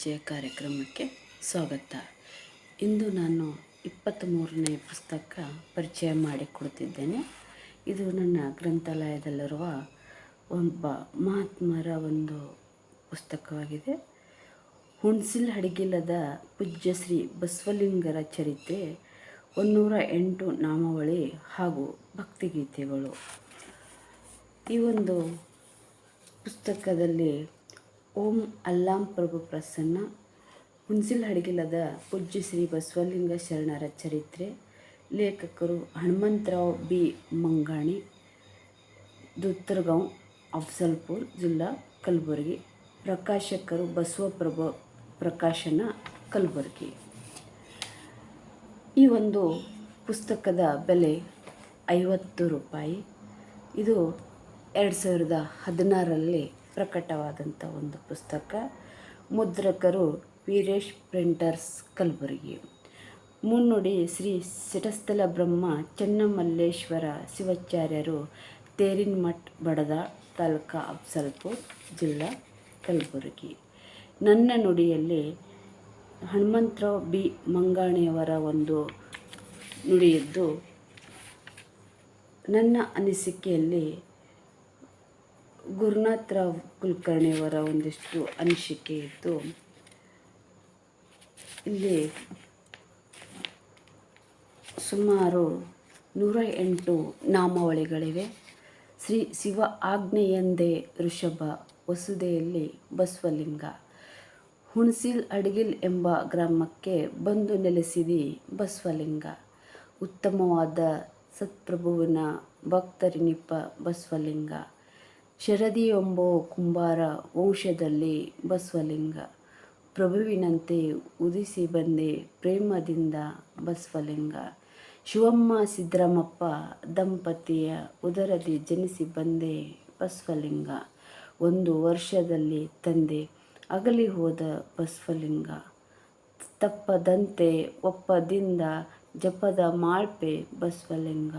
ಪರಿಚಯ ಕಾರ್ಯಕ್ರಮಕ್ಕೆ ಸ್ವಾಗತ. ಇಂದು ನಾನು ಇಪ್ಪತ್ತ್ಮೂರನೇ ಪುಸ್ತಕ ಪರಿಚಯ ಮಾಡಿಕೊಡ್ತಿದ್ದೇನೆ. ಇದು ನನ್ನ ಗ್ರಂಥಾಲಯದಲ್ಲಿರುವ ಒಬ್ಬ ಮಹಾತ್ಮರ ಒಂದು ಪುಸ್ತಕವಾಗಿದೆ. ಹುಣ್ಸಿಲ್ ಹಡಗಿಲ್ಲದ ಪೂಜ್ಯ ಶ್ರೀ ಬಸವಲಿಂಗರ ಚರಿತ್ರೆ ಒನ್ನೂರ ಎಂಟು ನಾಮಾವಳಿ ಹಾಗೂ ಭಕ್ತಿಗೀತೆಗಳು. ಈ ಒಂದು ಪುಸ್ತಕದಲ್ಲಿ ಓಂ ಅಲ್ಲಾಂ ಪ್ರಭು ಪ್ರಸನ್ನ. ಹುಣಸಿಲ್ ಹಡಗಿಲದ ಪೂಜ್ಯ ಶ್ರೀ ಬಸವಲಿಂಗ ಶರಣರ ಚರಿತ್ರೆ. ಲೇಖಕರು ಹನುಮಂತರಾವ್ ಬಿ. ಮಂಗಾಣಿ, ದುತ್ತರ್ಗಾಂವ್, ಅಫ್ಸಲ್ಪುರ್ ಜಿಲ್ಲಾ ಕಲಬುರಗಿ. ಪ್ರಕಾಶಕರು ಬಸವಪ್ರಭ ಪ್ರಕಾಶನ ಕಲಬುರಗಿ. ಈ ಒಂದು ಪುಸ್ತಕದ ಬೆಲೆ ಐವತ್ತು ರೂಪಾಯಿ. ಇದು ಎರಡು ಸಾವಿರದ ಹದಿನಾರರಲ್ಲಿ ಪ್ರಕಟವಾದಂಥ ಒಂದು ಪುಸ್ತಕ, ಮುದ್ರಕರು ವೀರೇಶ್ ಪ್ರಿಂಟರ್ಸ್ ಕಲಬುರಗಿ. ಮುನ್ನುಡಿ ಶ್ರೀ ಸಿಟಸ್ಥಲ ಬ್ರಹ್ಮ ಚೆನ್ನಮಲ್ಲೇಶ್ವರ ಶಿವಾಚಾರ್ಯರು ತೇರಿನ್ಮಠ್ ಬಡದ ತಾಲೂಕಾ ಅಫ್ಸಲ್ಪುರ್ ಜಿಲ್ಲಾ ಕಲಬುರಗಿ. ನನ್ನ ನುಡಿಯಲ್ಲಿ ಹನುಮಂತರಾವ್ ಬಿ. ಮಂಗಾಣಿಯವರ ಒಂದು ನುಡಿಯಿದ್ದು, ನನ್ನ ಅನಿಸಿಕೆಯಲ್ಲಿ ಗುರುನಾಥರಾವ್ ಕುಲಕರ್ಣಿಯವರ ಒಂದಿಷ್ಟು ಅನಿಸಿಕೆ ಇತ್ತು ಇಲ್ಲಿ ಸುಮಾರು ನೂರ ಎಂಟು ನಾಮಾವಳಿಗಳಿವೆ. ಶ್ರೀ ಶಿವ ಆಜ್ಞೆಯಂದೇ ಋಷಭ ವಸುದೆಯಲ್ಲಿ ಬಸವಲಿಂಗ. ಹುಣಸಿಲ್ ಅಡಗಿಲ್ ಎಂಬ ಗ್ರಾಮಕ್ಕೆ ಬಂದು ನೆಲೆಸಿದಿ ಬಸವಲಿಂಗ. ಉತ್ತಮವಾದ ಸತ್ಪ್ರಭುವಿನ ಭಕ್ತರಿನಿಪ್ಪ ಬಸವಲಿಂಗ. ಶರದಿಯೊಂಬೋ ಕುಂಬಾರ ವಂಶದಲ್ಲಿ ಬಸವಲಿಂಗ. ಪ್ರಭುವಿನಂತೆ ಉದಿಸಿ ಬಂದೆ ಪ್ರೇಮದಿಂದ ಬಸವಲಿಂಗ. ಶಿವಮ್ಮ ಸಿದ್ದರಾಮಪ್ಪ ದಂಪತಿಯ ಉದರದಿ ಜನಿಸಿ ಬಂದೆ ಬಸವಲಿಂಗ. ಒಂದು ವರ್ಷದಲ್ಲಿ ತಂದೆ ಅಗಲಿ ಹೋದ ಬಸವಲಿಂಗ. ತಪ್ಪದಂತೆ ಒಪ್ಪದಿಂದ ಜಪದ ಮಾಳ್ಪೆ ಬಸವಲಿಂಗ.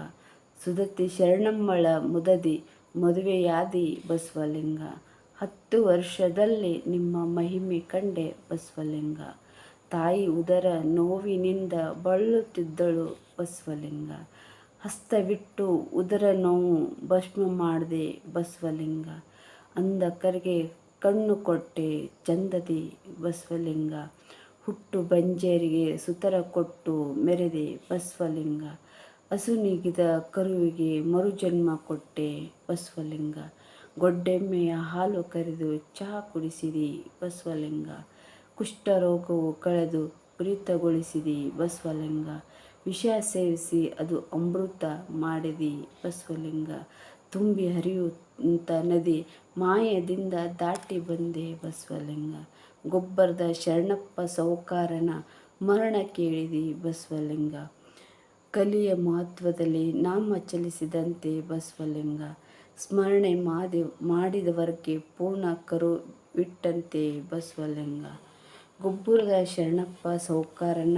ಸುದತಿ ಶರಣಮ್ಮಳ ಮುದದಿ ಮದುವೆಯಾದಿ ಬಸವಲಿಂಗ. ಹತ್ತು ವರ್ಷದಲ್ಲಿ ನಿಮ್ಮ ಮಹಿಮೆ ಕಂಡೆ ಬಸವಲಿಂಗ. ತಾಯಿ ಉದರ ನೋವಿನಿಂದ ಬಳಲುತ್ತಿದ್ದಳು ಬಸವಲಿಂಗ. ಹಸ್ತವಿಟ್ಟು ಉದರ ನೋವು ಭಸ್ಮ ಮಾಡಿದೆ ಬಸವಲಿಂಗ. ಅಂಧಕರಿಗೆ ಕಣ್ಣು ಕೊಟ್ಟೆ ಚಂದದಿ ಬಸವಲಿಂಗ. ಹುಟ್ಟು ಬಂಜೇರಿಗೆ ಸುತರ ಕೊಟ್ಟು ಮೆರೆದೆ ಬಸವಲಿಂಗ. ಹಸುನಿಗಿದ ಕರುವಿಗೆ ಮರುಜನ್ಮ ಕೊಟ್ಟೆ ಬಸವಲಿಂಗ. ಗೊಡ್ಡೆಮ್ಮೆಯ ಹಾಲು ಕರೆದು ಚಹಾ ಕುಡಿಸಿದಿ ಬಸವಲಿಂಗ. ಕುಷ್ಠರೋಗವು ಕಳೆದು ಪ್ರೀತಗೊಳಿಸಿದಿ ಬಸವಲಿಂಗ. ವಿಷ ಸೇವಿಸಿ ಅದು ಅಮೃತ ಮಾಡಿದಿ ಬಸವಲಿಂಗ. ತುಂಬಿ ಹರಿಯುವಂಥ ನದಿ ಮಾಯದಿಂದ ದಾಟಿ ಬಂದೆ ಬಸವಲಿಂಗ. ಗೊಬ್ಬರದ ಶರಣಪ್ಪ ಸೌಕಾರನ ಮರಣ ಕೇಳಿದಿ ಬಸವಲಿಂಗ. ಕಲಿಯ ಮಹತ್ವದಲ್ಲಿ ನಾಮ ಚಲಿಸಿದಂತೆ ಬಸವಲಿಂಗ. ಸ್ಮರಣೆ ಮಾಡಿ, ಮಾಡಿದವರಿಗೆ ಪೂರ್ಣ ಕರು ಬಿಟ್ಟಂತೆ ಬಸವಲಿಂಗ. ಗೊಬ್ಬರದ ಶರಣಪ್ಪ ಸೌಕಾರನ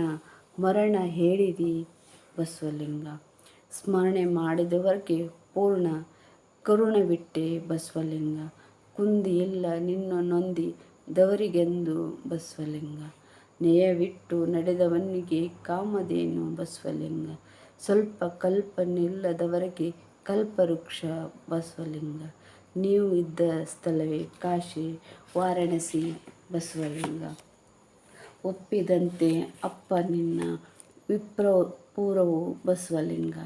ಮರಣ ಹೇಳಿದಿ ಬಸವಲಿಂಗ. ಸ್ಮರಣೆ ಮಾಡಿದವರಿಗೆ ಪೂರ್ಣ ಕರುಣವಿಟ್ಟೆ ಬಸವಲಿಂಗ. ಕುಂದಿ ಇಲ್ಲ ನಿನ್ನ ನೊಂದಿ ದವರಿಗೆಂದು ಬಸವಲಿಂಗ. ನೇಯವಿಟ್ಟು ನಡೆದವನಿಗೆ ಕಾಮಧೇನು ಬಸವಲಿಂಗ. ಸ್ವಲ್ಪ ಕಲ್ಪನಿಲ್ಲದವರೆಗೆ ಕಲ್ಪವೃಕ್ಷ ಬಸವಲಿಂಗ. ನೀವು ಇದ್ದ ಸ್ಥಳವೇ ಕಾಶಿ, ವಾರಾಣಸಿ ಬಸವಲಿಂಗ. ಒಪ್ಪಿದಂತೆ ಅಪ್ಪ ನಿನ್ನ ವಿಪ್ರ ಪೂರವು ಬಸವಲಿಂಗ.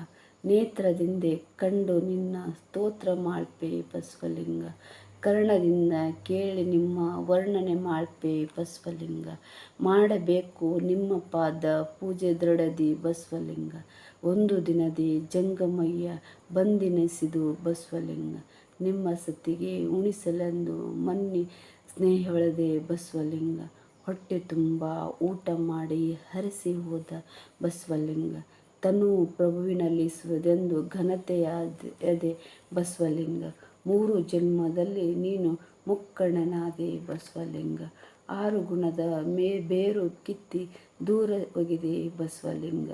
ನೇತ್ರದಿಂದೆ ಕಂಡು ನಿನ್ನ ಸ್ತೋತ್ರ ಮಾಡ್ಪೆ ಬಸವಲಿಂಗ. ಕರ್ಣದಿಂದ ಕೇಳಿ ನಿಮ್ಮ ವರ್ಣನೆ ಮಾಡ್ಪೆ ಬಸವಲಿಂಗ. ಮಾಡಬೇಕು ನಿಮ್ಮ ಪಾದ ಪೂಜೆ ದೃಢದಿ ಬಸವಲಿಂಗ. ಒಂದು ದಿನದಿ ಜಂಗಮಯ್ಯ ಬಂದಿನೆಸಿದು ಬಸವಲಿಂಗ. ನಿಮ್ಮ ಸತಿಗೆ ಉಣಿಸಲೆಂದು ಮನ್ನಿ ಸ್ನೇಹವಳದೆ ಬಸವಲಿಂಗ. ಹೊಟ್ಟೆ ತುಂಬ ಊಟ ಮಾಡಿ ಹರಿಸಿ ಹೋದ ಬಸವಲಿಂಗ. ತನು ಪ್ರಭುವಿನಲ್ಲಿ ಸುವದೆಂದು ಘನತೆಯಾದ ಎದೆ ಬಸವಲಿಂಗ. ಮೂರು ಜನ್ಮದಲ್ಲಿ ನೀನು ಮುಕ್ಕಣ್ಣನಾದೆ ಬಸವಲಿಂಗ. ಆರು ಗುಣದ ಮೇ ಬೇರು ಕಿತ್ತಿ ದೂರ ಹೋಗಿದೆ ಬಸವಲಿಂಗ.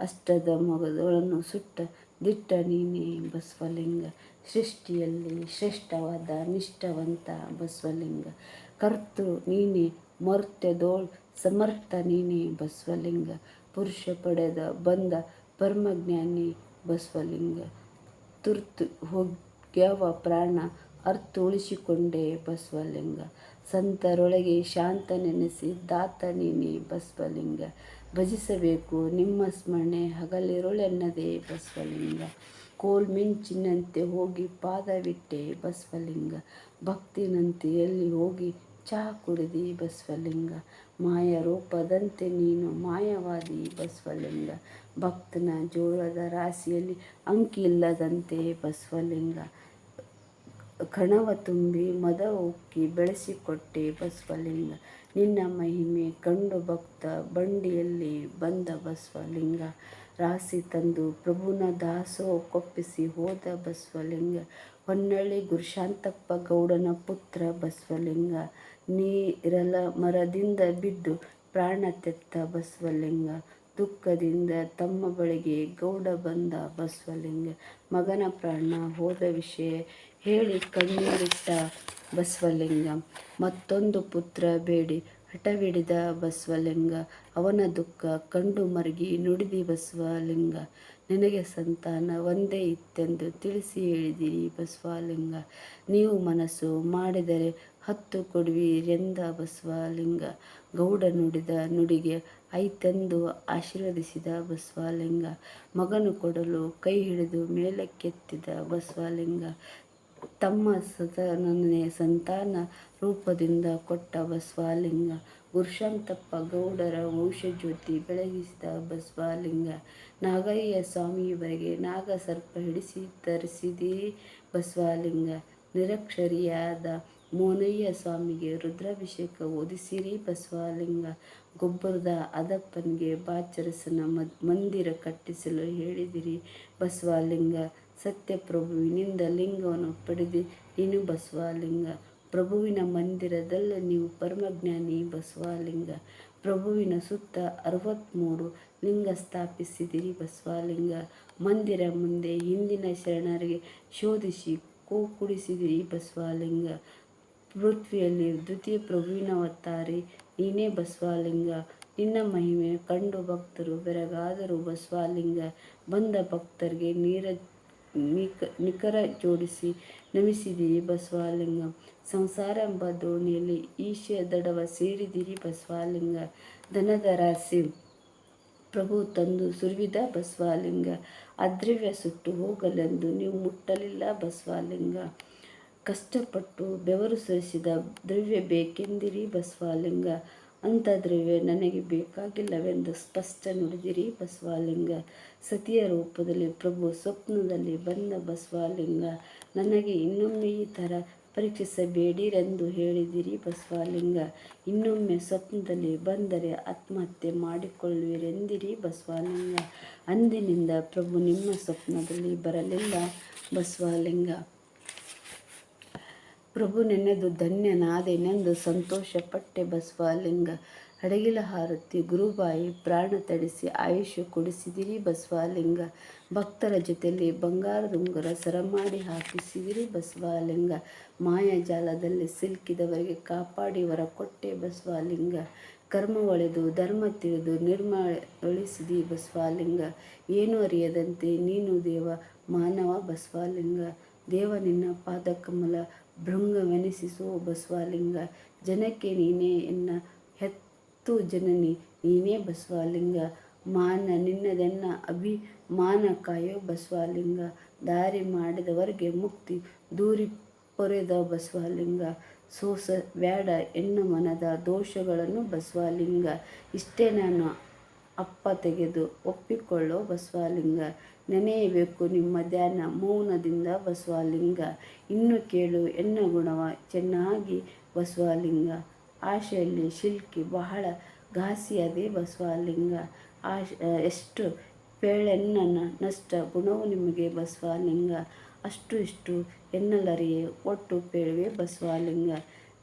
ಅಷ್ಟದ ಮೊಗದೊಳನ್ನು ಸುಟ್ಟ ದಿಟ್ಟ ನೀನೇ ಬಸವಲಿಂಗ. ಸೃಷ್ಟಿಯಲ್ಲಿ ಶ್ರೇಷ್ಠವಾದ ನಿಷ್ಠವಂತ ಬಸವಲಿಂಗ. ಕರ್ತೃ ನೀನೇ ಮರ್ತ್ಯದೋಳ್ ಸಮರ್ಥ ನೀನೇ ಬಸವಲಿಂಗ. ಪುರುಷ ಪಡೆದ ಬಂದ ಪರಮಜ್ಞಾನಿ ಬಸವಲಿಂಗ. ತುರ್ತು ಹೋಗ್ಯವ ಪ್ರಾಣ ಅರ್ಥ ಉಳಿಸಿಕೊಂಡೆ ಬಸವಲಿಂಗ. ಸಂತರೊಳಗೆ ಶಾಂತ ನೆನೆಸಿ ದಾತ ನೀನೆ ಬಸವಲಿಂಗ. ಭಜಿಸಬೇಕು ನಿಮ್ಮ ಸ್ಮರಣೆ ಹಗಲಿರುಳೆನ್ನದೇ ಬಸವಲಿಂಗ. ಕೋಲ್ ಮಿಂಚಿನಂತೆ ಹೋಗಿ ಪಾದವಿಟ್ಟೆ ಬಸವಲಿಂಗ. ಭಕ್ತಿನಂತೆ ಎಲ್ಲಿ ಹೋಗಿ ಚಹಾ ಕುಡಿದಿ ಬಸವಲಿಂಗ, ಮಾಯ ರೂಪದಂತೆ ನೀನು ಮಾಯವಾದಿ ಬಸವಲಿಂಗ. ಭಕ್ತನ ಜೋಳದ ರಾಶಿಯಲ್ಲಿ ಅಂಕಿ ಇಲ್ಲದಂತೆ ಬಸವಲಿಂಗ. ಕಣವ ತುಂಬಿ ಮದ ಉಕ್ಕಿ ಬೆಳೆಸಿಕೊಟ್ಟೆ ಬಸವಲಿಂಗ. ನಿನ್ನ ಮಹಿಮೆ ಕಂಡು ಭಕ್ತ ಬಂಡಿಯಲ್ಲಿ ಬಂದ ಬಸವಲಿಂಗ. ರಾಸಿ ತಂದು ಪ್ರಭುನ ದಾಸೋ ಕೊಪ್ಪಿಸಿ ಹೋದ ಬಸವಲಿಂಗ. ಹೊನ್ನಳ್ಳಿ ಗುರುಶಾಂತಪ್ಪ ಗೌಡನ ಪುತ್ರ ಬಸವಲಿಂಗ. ನೀರಲ ಮರದಿಂದ ಬಿದ್ದು ಪ್ರಾಣ ತೆತ್ತ ಬಸವಲಿಂಗ, ದುಃಖದಿಂದ ತಮ್ಮ ಬಳಿಗೆ ಗೌಡ ಬಂದ ಬಸವಲಿಂಗ. ಮಗನ ಪ್ರಾಣ ಹೋದ ವಿಷಯ ಹೇಳಿ ಕಣ್ಣೀರಿಟ್ಟ ಬಸವಲಿಂಗ. ಮತ್ತೊಂದು ಪುತ್ರ ಬೇಡಿ, ಹಠವಿಡಿದ ಬಸವಲಿಂಗ. ಅವನ ದುಃಖ ಕಂಡು ಮರಗಿ ನುಡಿದಿ ಬಸವಲಿಂಗ. ನಿನಗೆ ಸಂತಾನ ಒಂದೇ ಇತ್ತೆಂದು ತಿಳಿಸಿ ಹೇಳಿದಿರಿ ಬಸವಲಿಂಗ. ನೀವು ಮನಸ್ಸು ಮಾಡಿದರೆ ಹತ್ತು ಕೊಡುವಿರೆಂದ ಬಸವಲಿಂಗ ಗೌಡ ನುಡಿದ ನುಡಿಗೆ ಐತೆಂದು ಆಶೀರ್ವದಿಸಿದ ಬಸವಲಿಂಗ ಮಗನು ಕೊಡಲು ಕೈ ಹಿಡಿದು ಮೇಲಕ್ಕೆತ್ತಿದ ಬಸವಲಿಂಗ ತಮ್ಮ ಸತನನ್ನೇ ಸಂತಾನ ರೂಪದಿಂದ ಕೊಟ್ಟ ಬಸವಲಿಂಗ ಗುರುಶಾಂತಪ್ಪ ಗೌಡರ ವಂಶಜ್ಯೋತಿ ಬೆಳಗಿಸಿದ ಬಸವಲಿಂಗ ನಾಗಯ್ಯ ಸ್ವಾಮಿಯವರೆಗೆ ನಾಗ ಸರ್ಪ ಹಿಡಿಸಿ ತರಿಸಿದ ಬಸವಲಿಂಗ ನಿರಕ್ಷರಿಯಾದ ಮೋನಯ್ಯ ಸ್ವಾಮಿಗೆ ರುದ್ರಾಭಿಷೇಕ ಓದಿಸಿರಿ ಬಸವಲಿಂಗ ಗೊಬ್ಬರದ ಅದಪ್ಪನಿಗೆ ಬಾಚರಸನ ಮದ್, ಮಂದಿರ ಕಟ್ಟಿಸಲು ಹೇಳಿದಿರಿ ಬಸವಲಿಂಗ. ಸತ್ಯಪ್ರಭುವಿನಿಂದ ಲಿಂಗವನ್ನು ಪಡೆದು, ನೀನು ಬಸವಲಿಂಗ. ಪ್ರಭುವಿನ ಮಂದಿರದಲ್ಲಿ ನೀವು ಪರಮಜ್ಞಾನಿ ಬಸವಲಿಂಗ. ಪ್ರಭುವಿನ ಸುತ್ತ ಅರವತ್ತ್ಮೂರು ಲಿಂಗ ಸ್ಥಾಪಿಸಿದಿರಿ ಬಸವಲಿಂಗ. ಮಂದಿರ ಮುಂದೆ ಹಿಂದಿನ ಶರಣರಿಗೆ ಶೋಧಿಸಿ ಕೋ, ಕುಡಿಸಿದಿರಿ ಬಸವಲಿಂಗ. ಪೃಥ್ವಿಯಲ್ಲಿ ದ್ವಿತೀಯ ಪ್ರಭುವಿನ ಒತ್ತಾರೆ ನೀನೇ ಬಸವಲಿಂಗ ನಿನ್ನ ಮಹಿಮೆ ಕಂಡು ಭಕ್ತರು ಬೆರಗಾದರು ಬಸವಲಿಂಗ ಬಂದ ಭಕ್ತರಿಗೆ ನೀರ ನಿಕ, ನಿಖರ ಜೋಡಿಸಿ ನಮಿಸಿದಿರಿ ಬಸವಲಿಂಗ ಸಂಸಾರ ಎಂಬ ದೋಣಿಯಲ್ಲಿ ಈಶೆಯ ದಡವ ಸೇರಿದಿರಿ ಬಸವಲಿಂಗ ಧನದ ರಾಸಿ ಪ್ರಭು ತಂದು ಸುರಿವಿದ ಬಸವಲಿಂಗ ಅದ್ರವ್ಯ ಸುಟ್ಟು ಹೋಗಲೆಂದು ನೀವು ಮುಟ್ಟಲಿಲ್ಲ ಬಸವಲಿಂಗ ಕಷ್ಟಪಟ್ಟು ಬೆವರು ಸುರಿಸಿದ ದ್ರವ್ಯ ಬೇಕೆಂದಿರಿ ಬಸವಲಿಂಗ? ಅಂಥ ದ್ರವ್ಯ ನನಗೆ ಬೇಕಾಗಿಲ್ಲವೆಂದು ಸ್ಪಷ್ಟ ನುಡಿದಿರಿ ಬಸವಲಿಂಗ. ಸತಿಯ ರೂಪದಲ್ಲಿ, ಪ್ರಭು ಸ್ವಪ್ನದಲ್ಲಿ ಬಂದ ಬಸವಾಲಿಂಗ, ನನಗೆ ಇನ್ನೊಮ್ಮೆ ಈ ಥರ ಪರೀಕ್ಷಿಸಬೇಡಿರೆಂದು ಹೇಳಿದಿರಿ ಬಸವಲಿಂಗ. ಇನ್ನೊಮ್ಮೆ ಸ್ವಪ್ನದಲ್ಲಿ ಬಂದರೆ ಆತ್ಮಹತ್ಯೆ ಮಾಡಿಕೊಳ್ಳುವಿರೆಂದಿರಿ ಬಸವಲಿಂಗ. ಅಂದಿನಿಂದ ಪ್ರಭು ನಿಮ್ಮ ಸ್ವಪ್ನದಲ್ಲಿ ಬರಲಿಲ್ಲ ಬಸವಲಿಂಗ. ಪ್ರಭು ನೆನೆದು ಧನ್ಯನಾದೆನೆಂದು ಸಂತೋಷಪಟ್ಟೆ ಬಸವಲಿಂಗ. ಹಡಗಿಲ ಹಾರತಿ ಗುರುಬಾಯಿ ಪ್ರಾಣ ತಡಿಸಿ ಆಯುಷ್ಯ ಕೊಡಿಸಿದಿರಿ ಬಸವಲಿಂಗ. ಭಕ್ತರ ಜೊತೆಯಲ್ಲಿ ಬಂಗಾರದುಂಗುರ ಸರಮಾಡಿ ಹಾಕಿಸಿದಿರಿ ಬಸವಲಿಂಗ. ಮಾಯಾಜಾಲದಲ್ಲಿ ಸಿಲುಕಿದವರಿಗೆ ಕಾಪಾಡಿ ವರ ಕೊಟ್ಟೆ ಬಸವಲಿಂಗ. ಕರ್ಮ ಒಳೆದು ಧರ್ಮ ತಿಳಿದು ನಿರ್ಮಳಿಸಿದಿ ಬಸವಲಿಂಗ. ಏನು ಅರಿಯದಂತೆ ನೀನು ದೇವ ಮಾನವ ಬಸವಲಿಂಗ. ದೇವ ನಿನ್ನ ಪಾದಕಮಲ ಭೃಂಗವೆನಿಸಿಸೋ ಬಸವಲಿಂಗ ಜನಕ್ಕೆ ನೀನೇ ಎನ್ನ ಹೆತ್ತು ಜನನಿ, ನೀನೇ ಬಸವಲಿಂಗ. ಮಾನ ನಿನ್ನದೆನ್ನ ಅಭಿಮಾನ ಕಾಯೋ ಬಸವಲಿಂಗ. ದಾರಿ ಮಾಡಿದವರಿಗೆ ಮುಕ್ತಿ, ದೂರಿ ಪೊರೆದ ಬಸವಲಿಂಗ. ಸೋಸ ಬ್ಯಾಡ ಎನ್ನು ಮನದ ದೋಷಗಳನ್ನು ಬಸವಲಿಂಗ. ಇಷ್ಟೇ ನಾನು ಅಪ್ಪ ತೆಗೆದು ಒಪ್ಪಿಕೊಳ್ಳೋ ಬಸವಲಿಂಗ. ನೆನೆಯಬೇಕು ನಿಮ್ಮ ಧ್ಯಾನ, ಮೌನದಿಂದ ಬಸವಲಿಂಗ. ಇನ್ನು ಕೇಳು ಎನ್ನ ಗುಣವ, ಚೆನ್ನಾಗಿ ಬಸವಲಿಂಗ. ಆಶೆಯಲ್ಲಿ ಶಿಲ್ಕಿ ಬಹಳ ಘಾಸಿಯದೇ ಬಸವಲಿಂಗ. ಆಶ ಎಷ್ಟು ಪೇಳೆನ್ನನ ನಷ್ಟ ಗುಣವು ನಿಮಗೆ ಬಸವಲಿಂಗ. ಅಷ್ಟು ಇಷ್ಟು ಎನ್ನಲರಿಯೇ, ಒಟ್ಟು ಪೇಳುವೆ ಬಸವಲಿಂಗ.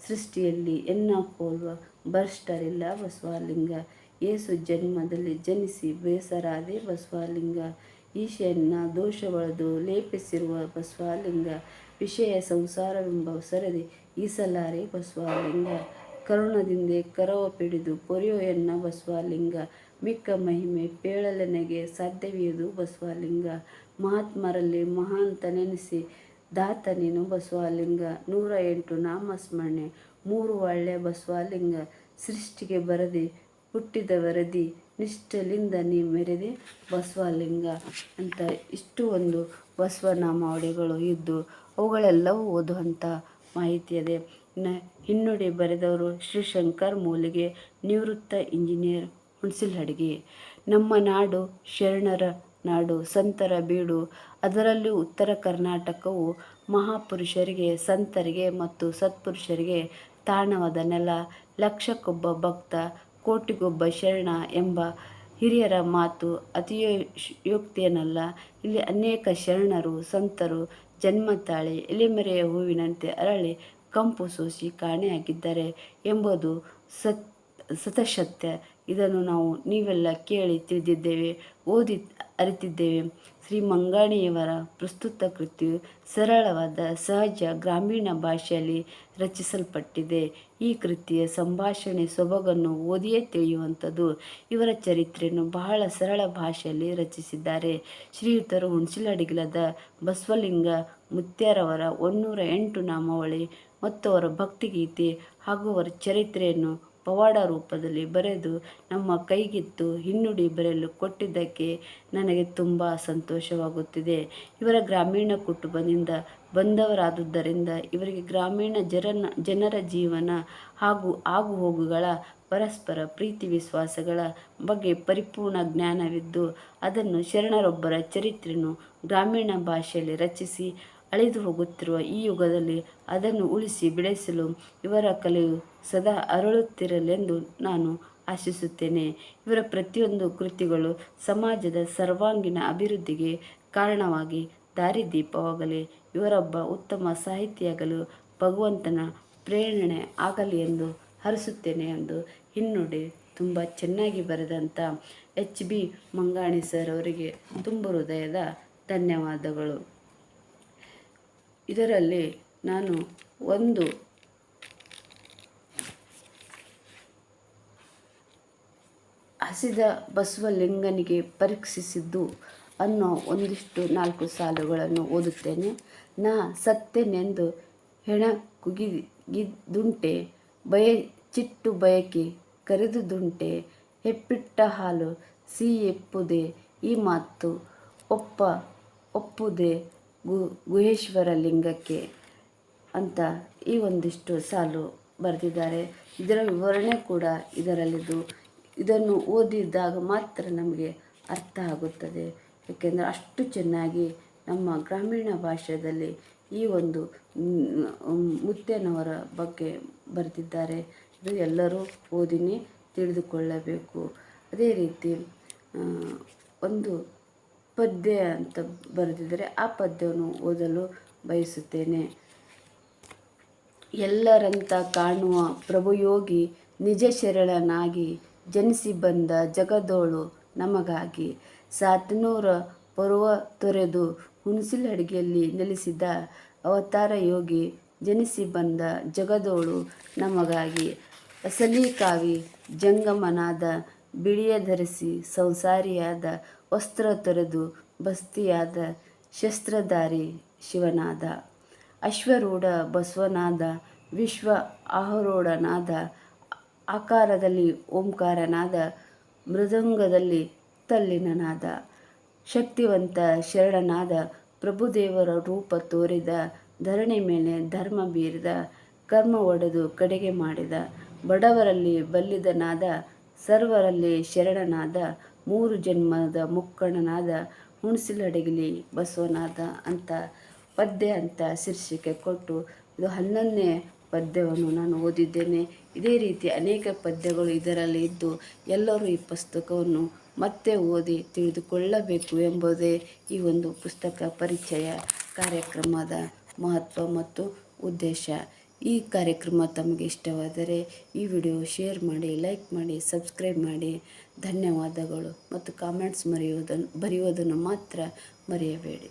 ಸೃಷ್ಟಿಯಲ್ಲಿ ಎನ್ನ ಪೋಲ್ವ ಭ್ರಷ್ಟರಿಲ್ಲ ಬಸವಲಿಂಗ. ಏಸು ಜನ್ಮದಲ್ಲಿ ಜನಿಸಿ ಬೇಸರಾದೆ ಬಸವಲಿಂಗ ಈಶೆಯನ್ನ ದೋಷವಳದು ಲೇಪಿಸಿರುವ ಬಸವಲಿಂಗ ವಿಷಯ ಸಂಸಾರವೆಂಬ ಸರದಿ ಈಸಲಾರೆ ಬಸವಲಿಂಗ ಕರುಣದಿಂದೆ ಕರವ ಪಿಡಿದು ಪೊರೆಯೋ ಎನ್ನ ಬಸವಲಿಂಗ ಮಿಕ್ಕ ಮಹಿಮೆ ಪೇಳಲನೆಗೆ ಸಾಧ್ಯವಿಯದು ಬಸವಲಿಂಗ ಮಹಾತ್ಮರಲ್ಲಿ ಮಹಾಂತ ನೆನೆಸಿ ದಾತ ನೀನು ಬಸವಲಿಂಗ ನೂರ ಎಂಟು ನಾಮಸ್ಮರಣೆ, ಮೂರು ಒಳ್ಳೆ ಬಸವಲಿಂಗ ಸೃಷ್ಟಿಗೆ ಬರದೆ ಹುಟ್ಟಿದ ವರದಿ ನಿಷ್ಠಲಿಂದ ನೀ ಮೆರೆದೆ ಬಸವಲಿಂಗ ಅಂತ ಇಷ್ಟು ಒಂದು ಬಸವನಾಮಾವಳಿಗಳು ಇದ್ದು ಅವುಗಳೆಲ್ಲವೂ ಓದುವಂಥ ಮಾಹಿತಿ ಇದೆ ಇನ್ನು ಹಿನ್ನುಡಿ ಬರೆದವರು ಶ್ರೀಶಂಕರ್ ಮೂಲಿಗೆ ನಿವೃತ್ತ ಇಂಜಿನಿಯರ್ ಹುಣಸಿಲಹಡಗಿ. ನಮ್ಮ ನಾಡು ಶರಣರ ನಾಡು, ಸಂತರ ಬೀಡು. ಅದರಲ್ಲೂ ಉತ್ತರ ಕರ್ನಾಟಕವು ಮಹಾಪುರುಷರಿಗೆ, ಸಂತರಿಗೆ ಮತ್ತು ಸತ್ಪುರುಷರಿಗೆ ತಾಣವಾದ ನೆಲ, ಲಕ್ಷಕ್ಕೊಬ್ಬ ಭಕ್ತ ಕೋಟಿಗೊಬ್ಬ ಶರಣ ಎಂಬ ಹಿರಿಯರ ಮಾತು ಅತಿಯೋಕ್ತಿಯೇನಲ್ಲ. ಇಲ್ಲಿ ಅನೇಕ ಶರಣರು, ಸಂತರು, ಜನ್ಮತಾಳೆ, ಎಲೆಮರೆಯ ಹೂವಿನಂತೆ ಅರಳಿ, ಕಂಪು ಸೋಸಿ ಕಾಣೆಯಾಗಿದ್ದಾರೆ ಎಂಬುದು ಸತ್, ಸತಸತ್ಯ. ಇದನ್ನು ನಾವು ನೀವೆಲ್ಲ ಕೇಳಿ ತಿಳಿದಿದ್ದೇವೆ, ಓದಿ ಅರಿತಿದ್ದೇವೆ. ಶ್ರೀ ಮಂಗಾಣಿಯವರ ಪ್ರಸ್ತುತ ಕೃತಿಯು ಸರಳವಾದ, ಸಹಜ ಗ್ರಾಮೀಣ ಭಾಷೆಯಲ್ಲಿ ರಚಿಸಲ್ಪಟ್ಟಿದೆ. ಈ ಕೃತಿಯ ಸಂಭಾಷಣೆ ಸೊಬಗನ್ನು ಓದಿಯೇ ತಿಳಿಯುವಂಥದ್ದು. ಇವರ ಚರಿತ್ರೆಯನ್ನು ಬಹಳ ಸರಳ ಭಾಷೆಯಲ್ಲಿ ರಚಿಸಿದ್ದಾರೆ. ಶ್ರೀಯುತರು ಹುಣಸಿಲಡಿಗಿಲದ ಬಸವಲಿಂಗ ಮುತ್ಯಾರವರ ಒನ್ನೂರ ಎಂಟು ನಾಮಾವಳಿ ಮತ್ತು ಅವರ ಭಕ್ತಿಗೀತೆ ಹಾಗೂ ಅವರ ಚರಿತ್ರೆಯನ್ನು ಪವಾಡ ರೂಪದಲ್ಲಿ ಬರೆದು ನಮ್ಮ ಕೈಗಿತ್ತು ಹಿನ್ನುಡಿ ಬರೆಯಲು ಕೊಟ್ಟಿದ್ದಕ್ಕೆ ನನಗೆ ತುಂಬ ಸಂತೋಷವಾಗುತ್ತಿದೆ. ಇವರ ಗ್ರಾಮೀಣ ಕುಟುಂಬದಿಂದ ಬಂದವರಾದುದರಿಂದ ಇವರಿಗೆ ಗ್ರಾಮೀಣ ಜರನ, ಜನರ ಜೀವನ ಹಾಗೂ ಆಗುಹೋಗುಗಳ ಪರಸ್ಪರ ಪ್ರೀತಿ ವಿಶ್ವಾಸಗಳ ಬಗ್ಗೆ ಪರಿಪೂರ್ಣ ಜ್ಞಾನವಿದ್ದು ಅದನ್ನು ಶರಣರೊಬ್ಬರ ಚರಿತ್ರೆಯನ್ನು ಗ್ರಾಮೀಣ ಭಾಷೆಯಲ್ಲಿ ರಚಿಸಿ ಅಳಿದು ಹೋಗುತ್ತಿರುವ ಈ ಯುಗದಲ್ಲಿ ಅದನ್ನು ಉಳಿಸಿ ಬೆಳೆಸಲು ಇವರ ಕಲೆಯು ಸದಾ ಅರಳುತ್ತಿರಲೆಂದು ನಾನು ಆಶಿಸುತ್ತೇನೆ. ಇವರ ಪ್ರತಿಯೊಂದು ಕೃತಿಗಳು ಸಮಾಜದ ಸರ್ವಾಂಗೀಣ ಅಭಿವೃದ್ಧಿಗೆ ಕಾರಣವಾಗಿ ದಾರಿದೀಪವಾಗಲಿ. ಇವರೊಬ್ಬ ಉತ್ತಮ ಸಾಹಿತಿಯಾಗಲು ಭಗವಂತನ ಪ್ರೇರಣೆ ಆಗಲಿ ಎಂದು ಹರಿಸುತ್ತೇನೆ ಎಂದು ಹಿನ್ನುಡಿ ತುಂಬ ಚೆನ್ನಾಗಿ ಬರೆದಂಥ ಎಚ್ ಬಿ ಮಂಗಾಣಿ ಸರ್ ಅವರಿಗೆ ತುಂಬ ಹೃದಯದ ಧನ್ಯವಾದಗಳು. ಇದರಲ್ಲಿ ನಾನು ಒಂದು ಹಸಿದ ಬಸವಲಿಂಗನಿಗೆ ಪರೀಕ್ಷಿಸಿದ್ದು ಅನ್ನೋ ಒಂದಿಷ್ಟು ನಾಲ್ಕು ಸಾಲುಗಳನ್ನು ಓದುತ್ತೇನೆ. ನಾ ಸತ್ತೆನೆಂದು ಹೆಣ ಕುಗಿದುಂಟೆ ಬಯ ಚಿಟ್ಟು ಬಯಕೆ ಕರೆದುದುಂಟೆ, ಹೆಪ್ಪಿಟ್ಟ ಹಾಲು ಸಿ ಎಪ್ಪುದೆ, ಈ ಮಾತು ಒಪ್ಪ ಒಪ್ಪುದೆ ಗು ಗುಹೇಶ್ವರ ಲಿಂಗಕ್ಕೆ ಅಂತ ಈ ಒಂದಿಷ್ಟು ಸಾಲು ಬರೆದಿದ್ದಾರೆ. ಇದರ ವಿವರಣೆ ಕೂಡ ಇದರಲ್ಲಿದ್ದು ಇದನ್ನು ಓದಿದಾಗ ಮಾತ್ರ ನಮಗೆ ಅರ್ಥ ಆಗುತ್ತದೆ. ಏಕೆಂದರೆ ಅಷ್ಟು ಚೆನ್ನಾಗಿ ನಮ್ಮ ಗ್ರಾಮೀಣ ಭಾಷೆಯಲ್ಲಿ ಈ ಒಂದು ಮುತ್ತೇನವರ ಬಗ್ಗೆ ಬರೆದಿದ್ದಾರೆ. ಇದು ಎಲ್ಲರೂ ಓದಿನೇ ತಿಳಿದುಕೊಳ್ಳಬೇಕು. ಅದೇ ರೀತಿ ಒಂದು ಪದ್ಯ ಅಂತ ಬರೆದಿದ್ದರೆ, ಆ ಪದ್ಯವನ್ನು ಓದಲು ಬಯಸುತ್ತೇನೆ. ಎಲ್ಲರಂತ ಕಾಣುವ ಪ್ರಭುಯೋಗಿ, ನಿಜ ಶರಣನಾಗಿ ಜನಿಸಿ ಬಂದ ಜಗದೋಳು ನಮಗಾಗಿ. ಸಾತ್ನೂರ ಪರ್ವ ತೊರೆದು ಹುಣಸಿಲಡಿಗೆಯಲ್ಲಿ ನೆಲೆಸಿದ ಅವತಾರ ಯೋಗಿ ಜನಿಸಿ ಬಂದ ಜಗದೋಳು ನಮಗಾಗಿ. ಅಸಲಿ ಕಾವಿ ಜಂಗಮನಾದ, ಬಿಳಿಯ ಧರಿಸಿ ಸಂಸಾರಿಯಾದ ವಸ್ತ್ರ ತೊರೆದು ಬಸ್ತಿಯಾದ ಶಸ್ತ್ರಧಾರಿ ಶಿವನಾದ, ಅಶ್ವರೂಢ ಬಸವನಾದ, ವಿಶ್ವ ಆಹರೋಢನಾದ ಆಕಾರದಲ್ಲಿ ಓಂಕಾರನಾದ, ಮೃದಂಗದಲ್ಲಿ ತಲ್ಲಿನನಾದ, ಶಕ್ತಿವಂತ ಶರಣನಾದ, ಪ್ರಭುದೇವರ ರೂಪ ತೋರಿದ, ಧರಣಿ ಮೇಲೆ ಧರ್ಮ ಬೀರಿದ, ಕರ್ಮ ಒಡೆದು ಕಡೆಗೆ ಮಾಡಿದ, ಬಡವರಲ್ಲಿ ಬಲ್ಲಿದನಾದ, ಸರ್ವರಲ್ಲಿ ಶರಣನಾದ ಮೂರು ಜನ್ಮದ ಮುಕ್ಕಣನಾದ ಹುಣಸಿಲಡಗಿಲಿ ಬಸವನಾದ ಅಂತ ಪದ್ಯ ಅಂತ ಶೀರ್ಷಿಕೆ ಕೊಟ್ಟು ಇದು ಹನ್ನೊಂದನೇ ಪದ್ಯವನ್ನು ನಾನು ಓದಿದ್ದೇನೆ. ಇದೇ ರೀತಿ ಅನೇಕ ಪದ್ಯಗಳು ಇದರಲ್ಲಿ ಇದ್ದು ಎಲ್ಲರೂ ಈ ಪುಸ್ತಕವನ್ನು ಮತ್ತೆ ಓದಿ ತಿಳಿದುಕೊಳ್ಳಬೇಕು ಎಂಬುದೇ ಈ ಒಂದು ಪುಸ್ತಕ ಪರಿಚಯ ಕಾರ್ಯಕ್ರಮದ ಮಹತ್ವ ಮತ್ತು ಉದ್ದೇಶ. ಈ ಕಾರ್ಯಕ್ರಮ ತಮಗೆ ಇಷ್ಟವಾದರೆ ಈ ವಿಡಿಯೋ ಶೇರ್ ಮಾಡಿ, ಲೈಕ್ ಮಾಡಿ, ಸಬ್ಸ್ಕ್ರೈಬ್ ಮಾಡಿ. ಧನ್ಯವಾದಗಳು ಮತ್ತು ಕಾಮೆಂಟ್ಸ್ ಮರೆಯುವುದನ್ನು ಬರೆಯುವುದನ್ನು ಮಾತ್ರ ಮರೆಯಬೇಡಿ.